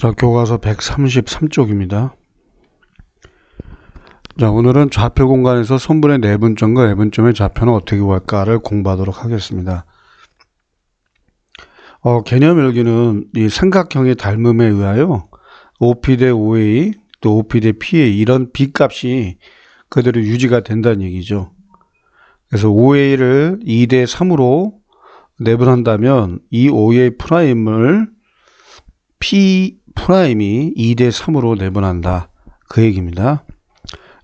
자, 교과서 133쪽입니다. 자, 오늘은 좌표 공간에서 선분의 내분점과 외분점의 좌표는 어떻게 구할까를 공부하도록 하겠습니다. 어, 개념 일기는 이 삼각형의 닮음에 의하여 OP 대 OA 또 OP 대 PA 이런 B 값이 그대로 유지가 된다는 얘기죠. 그래서 OA를 2 대 3으로 내분한다면 이 OA 프라임을 P 프라임이 2대 3으로 내분한다. 그 얘기입니다.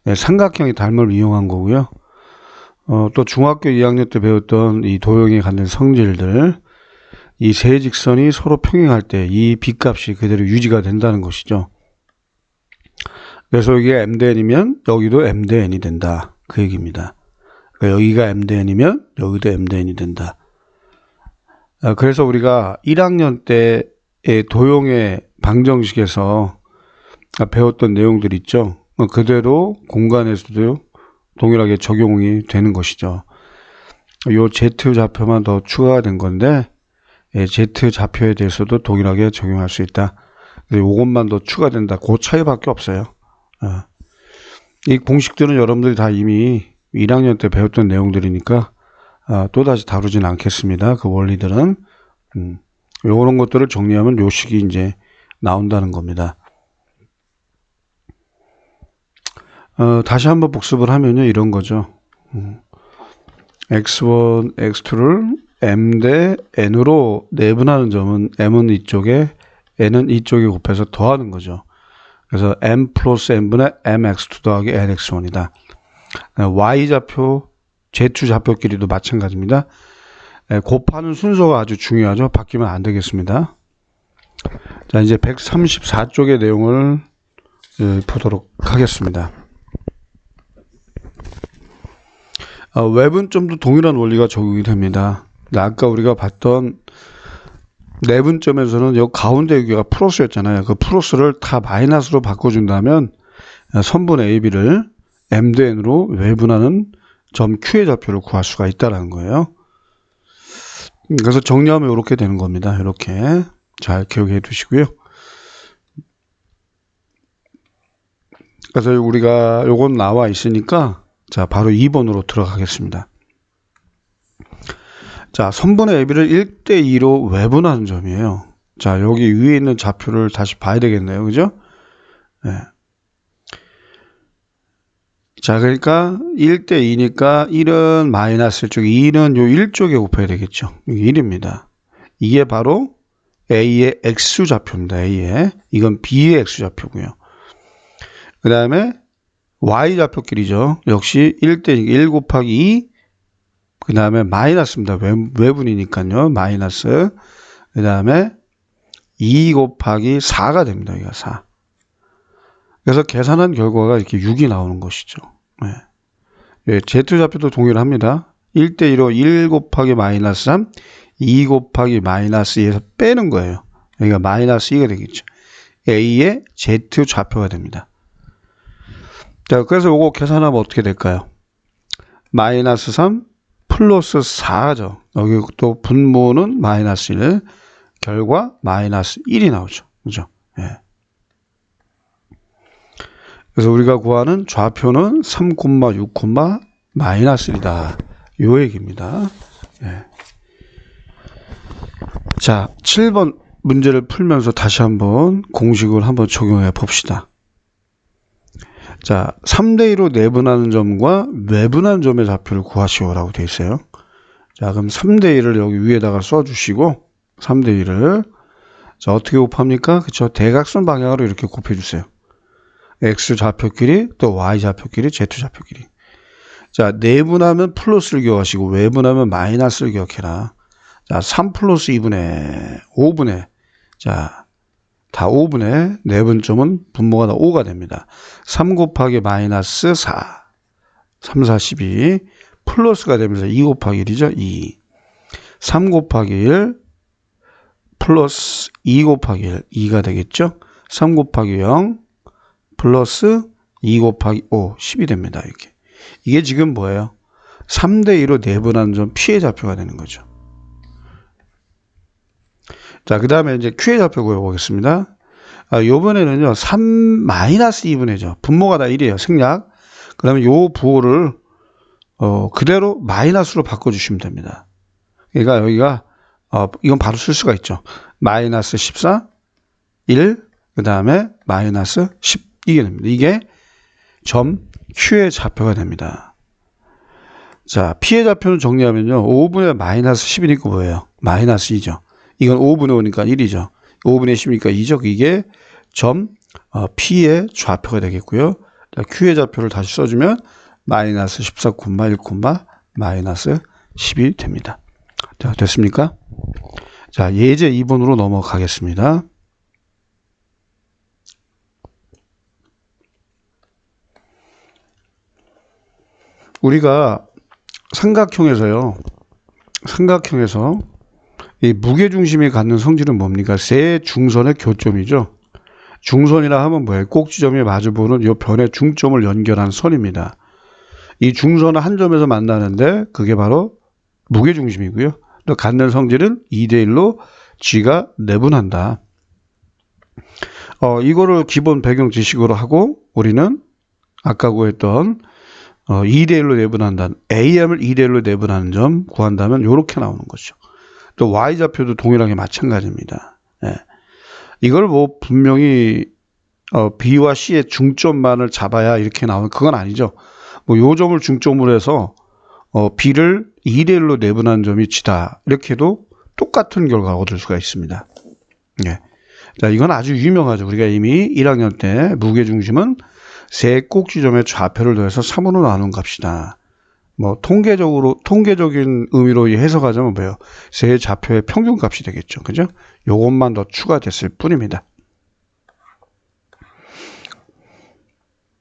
네, 삼각형의 닮음을 이용한 거고요. 어, 또 중학교 2학년 때 배웠던 이 도형에 갖는 성질들, 이 세 직선이 서로 평행할 때 이 B값이 그대로 유지가 된다는 것이죠. 그래서 여기가 M 대 N이면 여기도 M 대 N이 된다. 그 얘기입니다. 그러니까 여기가 M 대 N이면 여기도 M 대 N이 된다. 아, 그래서 우리가 1학년 때의 도형의 방정식에서 배웠던 내용들 있죠. 어, 그대로 공간에서도 동일하게 적용이 되는 것이죠. 요 Z 좌표만 더 추가가 된 건데 예, Z 좌표에 대해서도 동일하게 적용할 수 있다. 이것만 더 추가된다. 그 차이밖에 없어요. 어. 이 공식들은 여러분들이 다 이미 1학년 때 배웠던 내용들이니까 아, 또다시 다루진 않겠습니다. 그 원리들은 음, 요런 것들을 정리하면 요 식이 이제 나온다는 겁니다. 어, 다시 한번 복습을 하면요 이런 거죠. 음, x1, x2를 m 대 n으로 내분하는 점은 m은 이쪽에 n은 이쪽에 곱해서 더하는 거죠. 그래서 m 플러스 n분의 mx2 더하기 nx1이다. y 좌표, z 좌표끼리도 마찬가지입니다. 에, 곱하는 순서가 아주 중요하죠. 바뀌면 안 되겠습니다. 자, 이제 134쪽의 내용을 예, 보도록 하겠습니다. 어, 외분점도 동일한 원리가 적용이 됩니다. 아까 우리가 봤던 내분점에서는 여 가운데 여기가 플러스였잖아요. 그 플러스를 다 마이너스로 바꿔준다면 선분 AB를 M 대 N으로 외분하는 점 Q의 좌표를 구할 수가 있다는 거예요. 그래서 정리하면 이렇게 되는 겁니다. 이렇게 잘 기억해 두시고요. 그래서 우리가 요건 나와 있으니까 자 바로 2번으로 들어가겠습니다. 자, 선분의 AB를 1대2로 외분하는 점이에요. 자, 여기 위에 있는 좌표를 다시 봐야 되겠네요. 그죠? 네. 자, 그러니까 1대2니까 1은 마이너스 쪽, 2는 요 1쪽에 곱해야 되겠죠. 이게 1입니다. 이게 바로 A의 X 좌표입니다. A의. 이건 B의 X 좌표고요. 그 다음에 Y 좌표끼리죠. 역시 1대2, 1 곱하기 2, 그 다음에 마이너스입니다. 외, 외분이니까요. 마이너스. 그 다음에 2 곱하기 4가 됩니다. 여기가 4. 그래서 계산한 결과가 이렇게 6이 나오는 것이죠. 네. 예, Z좌표도 동일합니다. 1대 1로 1 곱하기 마이너스 3, 2 곱하기 마이너스 2에서 빼는 거예요. 여기가 마이너스 2가 되겠죠. A의 Z좌표가 됩니다. 자, 그래서 이거 계산하면 어떻게 될까요? 마이너스 3 플러스 4죠. 여기 또 분모는 마이너스 1, 결과 마이너스 1이 나오죠. 그죠? 예. 그래서 우리가 구하는 좌표는 3, 6, 마이너스 1이다. 요 얘기입니다. 예. 자, 7번 문제를 풀면서 다시 한번 공식을 한번 적용해 봅시다. 자, 3대2로 내분하는 점과 외분하는 점의 좌표를 구하시오라고 되어 있어요. 자, 그럼 3대1을 여기 위에다가 써주시고, 3대1을, 자, 어떻게 곱합니까? 그쵸. 대각선 방향으로 이렇게 곱해주세요. X 좌표끼리, 또 Y 좌표끼리, Z 좌표끼리. 자, 내분하면 플러스를 기억하시고, 외분하면 마이너스를 기억해라. 자, 3 플러스 2분의 5분의, 자, 다 5분의 내분점은 분모가 다 5가 됩니다. 3 곱하기 마이너스 4. 3, 4, 12. 플러스가 되면서 2 곱하기 1이죠. 2. 3 곱하기 1 플러스 2 곱하기 1. 2가 되겠죠. 3 곱하기 0 플러스 2 곱하기 5. 10이 됩니다. 이렇게. 이게 지금 뭐예요? 3대 2로 내분하는 점 P의 좌표가 되는 거죠. 자, 그 다음에 이제 Q의 좌표 구해보겠습니다. 아, 요번에는요, 3 마이너스 2분의죠. 분모가 다 1이에요. 생략. 그러면 요 부호를, 어, 그대로 마이너스로 바꿔주시면 됩니다. 그러니까 여기가, 어, 이건 바로 쓸 수가 있죠. 마이너스 14, 1, 그 다음에 마이너스 10, 이게 됩니다. 이게 점 Q의 좌표가 됩니다. 자, P의 좌표는 정리하면요. 5분의 마이너스 10이니까 뭐예요? 마이너스 2죠. 이건 5분의 5니까 1이죠. 5분의 10이니까 2죠. 이게 점 어, P의 좌표가 되겠고요. 자, Q의 좌표를 다시 써주면 마이너스 14, 1, 마이너스 10이 됩니다. 자, 됐습니까? 자, 예제 2번으로 넘어가겠습니다. 우리가 삼각형에서요. 삼각형에서 이 무게 중심이 갖는 성질은 뭡니까? 세 중선의 교점이죠. 중선이라 하면 뭐예요? 꼭지점이 마주보는 이 변의 중점을 연결한 선입니다. 이 중선은 한 점에서 만나는데 그게 바로 무게 중심이고요. 또 갖는 성질은 2대 1로 G가 내분한다. 어, 이거를 기본 배경 지식으로 하고 우리는 아까 구했던 어, 2대 1로 내분한다. AM을 2대 1로 내분하는 점 구한다면 이렇게 나오는 거죠. 또 Y좌표도 동일하게 마찬가지입니다. 예. 이걸 뭐 분명히 어, B와 C의 중점만을 잡아야 이렇게 나오는 그건 아니죠. 뭐 요 점을 중점으로 해서 어, B를 2대 1로 내분한 점이 G다. 이렇게도 똑같은 결과가 얻을 수가 있습니다. 예. 자, 이건 아주 유명하죠. 우리가 이미 1학년 때 무게중심은 세 꼭지점의 좌표를 더해서 3으로 나눈 값이다. 뭐 통계적으로 통계적인 의미로 해석하자면 뭐예요? 세 좌표의 평균값이 되겠죠. 그죠? 요것만 더 추가됐을 뿐입니다.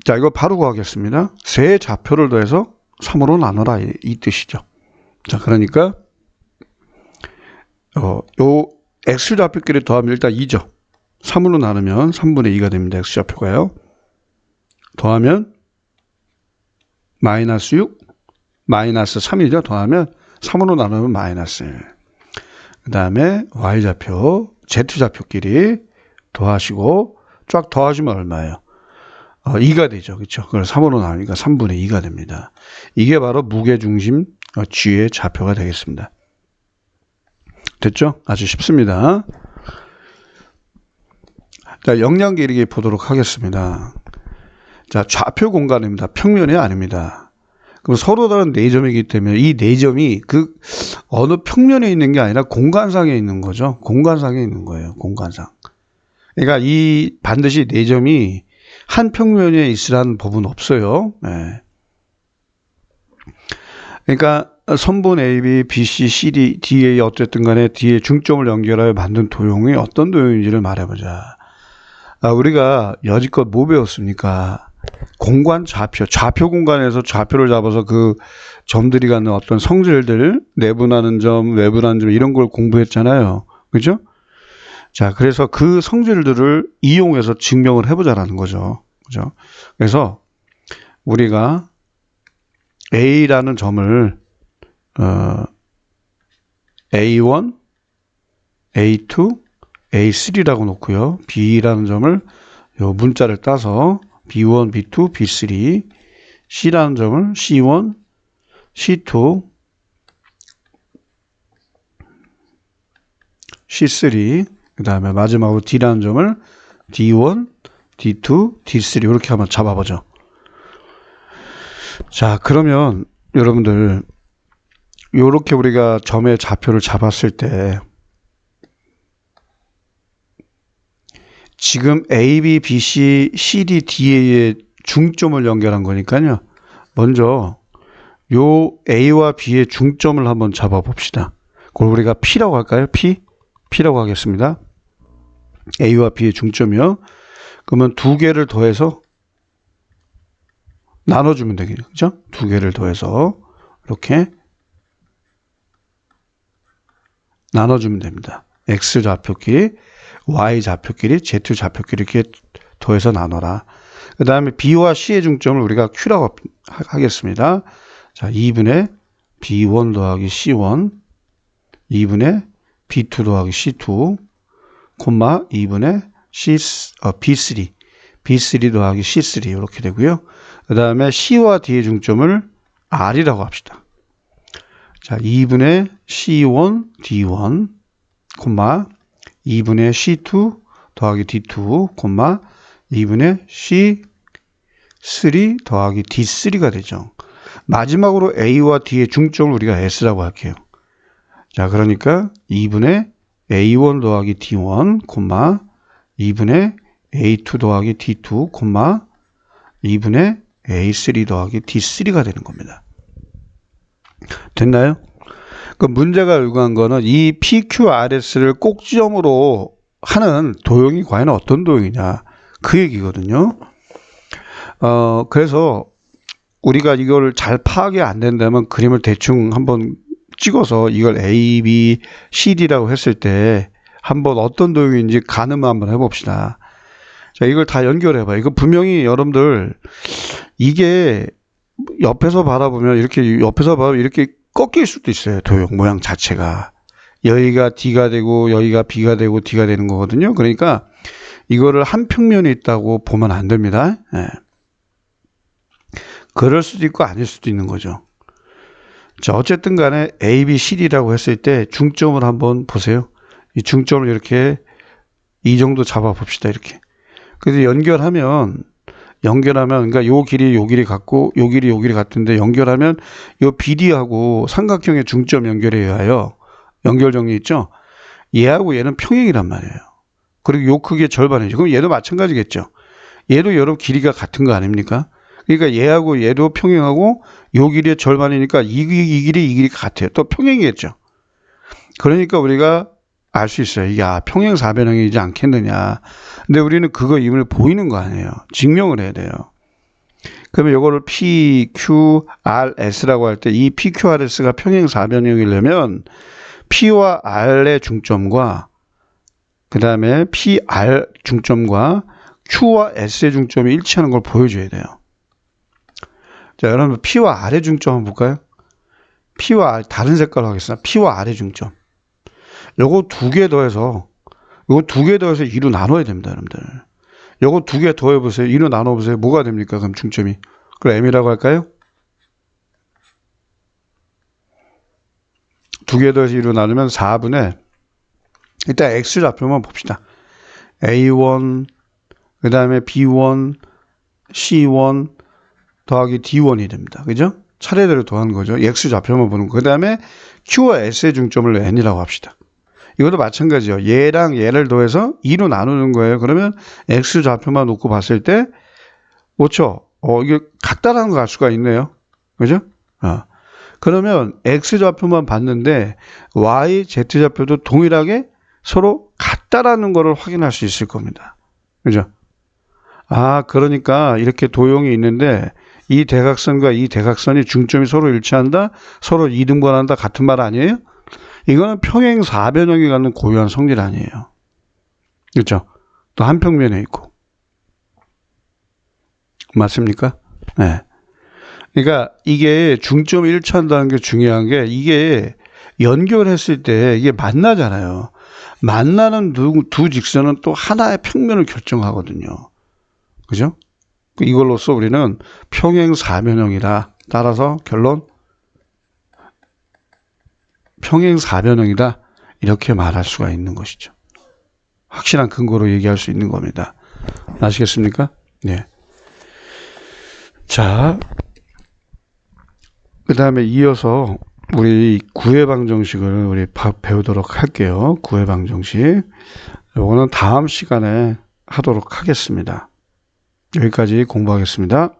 자, 이거 바로 구하겠습니다. 세 좌표를 더해서 3으로 나눠라 이, 이 뜻이죠. 자, 그러니까 어, 요 x 좌표끼리 더하면 일단 2죠. 3으로 나누면 3분의 2가 됩니다. x 좌표가요. 더하면 마이너스 6, 마이너스 3이죠. 더하면 3으로 나누면 마이너스 1. 그 다음에 y좌표, z좌표끼리 더하시고 쫙 더하시면 얼마예요? 어, 2가 되죠. 그렇죠? 그걸 3으로 나누니까 3분의 2가 됩니다. 이게 바로 무게중심 어, G의 좌표가 되겠습니다. 됐죠? 아주 쉽습니다. 자, 영양 계리기 보도록 하겠습니다. 자, 좌표 공간입니다. 평면이 아닙니다. 그럼 서로 다른 네 점이기 때문에 이네 점이 그 어느 평면에 있는 게 아니라 공간상에 있는 거죠. 공간상에 있는 거예요. 공간상. 그러니까 이 반드시 네 점이 한 평면에 있으라는 법은 없어요. 네. 그러니까 선분 AB, BC, CD, DA 어쨌든 간에 D의 중점을 연결하여 만든 도형이 어떤 도형인지를 말해보자. 아, 우리가 여지껏 뭐 배웠습니까? 공간 좌표, 좌표 공간에서 좌표를 잡아서 그 점들이 갖는 어떤 성질들, 내분하는 점, 외분하는 점 이런 걸 공부했잖아요. 그죠? 자, 그래서 그 성질들을 이용해서 증명을 해보자라는 거죠. 그죠? 그래서 우리가 A라는 점을 어, A1, A2, A3라고 놓고요. B라는 점을 요 문자를 따서 B1, B2, B3, C라는 점을 C1, C2, C3, 그 다음에 마지막으로 D라는 점을 D1, D2, D3 이렇게 한번 잡아보죠. 자, 그러면 여러분들 이렇게 우리가 점의 좌표를 잡았을 때 지금 A, B, B, C, C, D, D의 중점을 연결한 거니까요. 먼저 요 A와 B의 중점을 한번 잡아 봅시다. 그걸 우리가 P라고 할까요? P? P라고 하겠습니다. A와 B의 중점이요. 그러면 두 개를 더해서 나눠주면 되겠죠. 그죠? 두 개를 더해서 이렇게 나눠주면 됩니다. X 좌표끼리, Y 좌표끼리, Z 좌표끼리 이렇게 더해서 나눠라. 그 다음에 B와 C의 중점을 우리가 Q라고 하겠습니다. 자, 2분의 B1 더하기 C1, 2분의 B2 더하기 C2, 콤마 2분의 C, 어, B3, B3 더하기 C3 이렇게 되고요. 그 다음에 C와 D의 중점을 R이라고 합시다. 자, 2분의 C1, D1, 콤마 2분의 C2 더하기 D2, 콤마 2분의 C3 더하기 D3가 되죠. 마지막으로 A와 D의 중점을 우리가 S라고 할게요. 자, 그러니까 2분의 A1 더하기 D1, 콤마 2분의 A2 더하기 D2, 콤마 2분의 A3 더하기 D3가 되는 겁니다. 됐나요? 그 문제가 요구한 거는 이 PQRS를 꼭지점으로 하는 도형이 과연 어떤 도형이냐 그 얘기거든요. 어 그래서 우리가 이걸 잘 파악이 안 된다면 그림을 대충 한번 찍어서 이걸 A, B, C, D라고 했을 때 한번 어떤 도형인지 가늠을 한번 해봅시다. 자, 이걸 다 연결해봐. 이거 분명히 여러분들 이게 옆에서 바라보면 이렇게 옆에서 바라보면 이렇게 꺾일 수도 있어요. 도형 모양 자체가. 여기가 D가 되고 여기가 B가 되고 D가 되는 거거든요. 그러니까 이거를 한 평면에 있다고 보면 안 됩니다. 예. 그럴 수도 있고 아닐 수도 있는 거죠. 자, 어쨌든 간에 A, B, C, D라고 했을 때 중점을 한번 보세요. 이 중점을 이렇게 이 정도 잡아 봅시다. 이렇게. 그래서 연결하면 연결하면 그러니까 요 길이 요 길이 같고 요 길이 요 길이 같은데 연결하면 요 BD하고 삼각형의 중점 연결해야 해요. 연결 정리 있죠? 얘하고 얘는 평행이란 말이에요. 그리고 요 크기의 절반이죠. 그럼 얘도 마찬가지겠죠. 얘도 여러 길이가 같은 거 아닙니까? 그러니까 얘하고 얘도 평행하고 요 길이의 절반이니까 이, 이 길이 이 길이 같아요. 또 평행이겠죠. 그러니까 우리가 알 수 있어요. 야, 평행 사변형이지 않겠느냐. 근데 우리는 그거 임을 보이는 거 아니에요. 증명을 해야 돼요. 그러면 이거를 P, Q, R, S라고 할 때 이 P, Q, R, S가 평행 사변형이려면 P와 R의 중점과 그 다음에 P, R 중점과 Q와 S의 중점이 일치하는 걸 보여줘야 돼요. 자, 여러분 P와 R의 중점 한번 볼까요? P와 R, 다른 색깔로 하겠습니다. P와 R의 중점. 요거 두 개 더해서 요거 두 개 더해서 2로 나눠야 됩니다, 여러분들. 요거 두 개 더해 보세요. 2로 나눠 보세요. 뭐가 됩니까? 그럼 중점이. 그럼 M이라고 할까요? 두 개 더해서 2로 나누면 4분의 일단 X 좌표만 봅시다. A1 그 다음에 B1 C1 더하기 D1이 됩니다. 그죠? 차례대로 더한 거죠. X 좌표만 보는 거. 그 다음에 Q와 S의 중점을 N이라고 합시다. 이것도 마찬가지요. 얘랑 얘를 더해서 2로 나누는 거예요. 그러면 X 좌표만 놓고 봤을 때, 그렇죠? 어, 이게 같다라는 걸알 수가 있네요. 그죠? 어. 그러면 X 좌표만 봤는데 Y, Z 좌표도 동일하게 서로 같다라는 것을 확인할 수 있을 겁니다. 그죠? 아, 그러니까 이렇게 도형이 있는데 이 대각선과 이 대각선이 중점이 서로 일치한다, 서로 이등분한다 같은 말 아니에요? 이거는 평행 사변형이 갖는 고유한 성질 아니에요. 그렇죠? 또 한 평면에 있고. 맞습니까? 네. 그러니까 이게 중점 일치한다는 게 중요한 게 이게 연결했을 때 이게 만나잖아요. 만나는 두, 두 직선은 또 하나의 평면을 결정하거든요. 그죠? 이걸로써 우리는 평행 사변형이다. 따라서 결론 평행 사변형이다. 이렇게 말할 수가 있는 것이죠. 확실한 근거로 얘기할 수 있는 겁니다. 아시겠습니까? 네. 자, 그 다음에 이어서 우리 구해방 정식을 우리 배우도록 할게요. 구해방 정식. 요거는 다음 시간에 하도록 하겠습니다. 여기까지 공부하겠습니다.